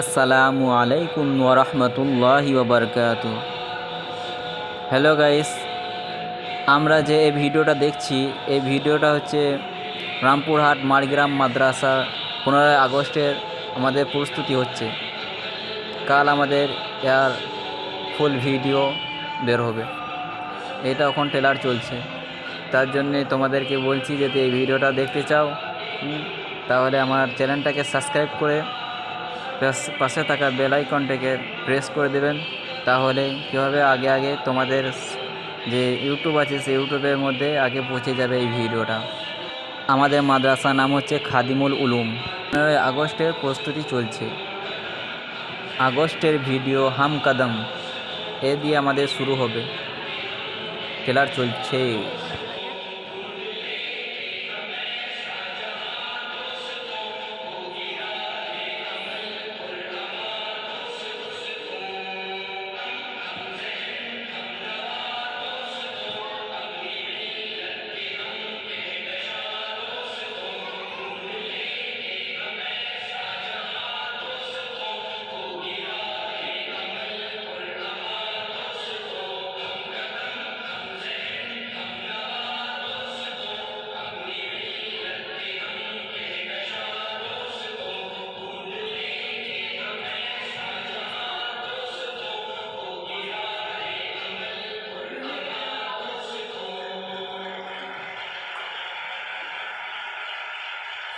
আসসালামু আলাইকুম ওরহমতুল্লাহি ওবরকাত হ্যালো গাইস, আমরা যে এই ভিডিওটা দেখছি, এই ভিডিওটা হচ্ছে রামপুরহাট মারগ্রাম মাদ্রাসা পনেরোই আগস্টের আমাদের প্রস্তুতি হচ্ছে। কাল আমাদের এর ফুল ভিডিও বের হবে। এটা এখন টেলার চলছে। তার জন্যে তোমাদেরকে বলছি, যদি এই ভিডিওটা দেখতে চাও তাহলে আমার চ্যানেলটাকে সাবস্ক্রাইব করে পাশ- থাকা বেল আইকনটাকে প্রেস করে দেবেন। তাহলে কী হবে? আগে আগে তোমাদের যে ইউটিউব আছে, সেই ইউটিউবের মধ্যে আগে পৌঁছে যাবে এই ভিডিওটা। আমাদের মাদ্রাসার নাম হচ্ছে খাদিমুল উলুম। পনেরোই আগস্টের প্রস্তুতি চলছে। আগস্টের ভিডিও হাম কদম, এ দিয়ে আমাদের শুরু হবে। ট্রেলার চলছে।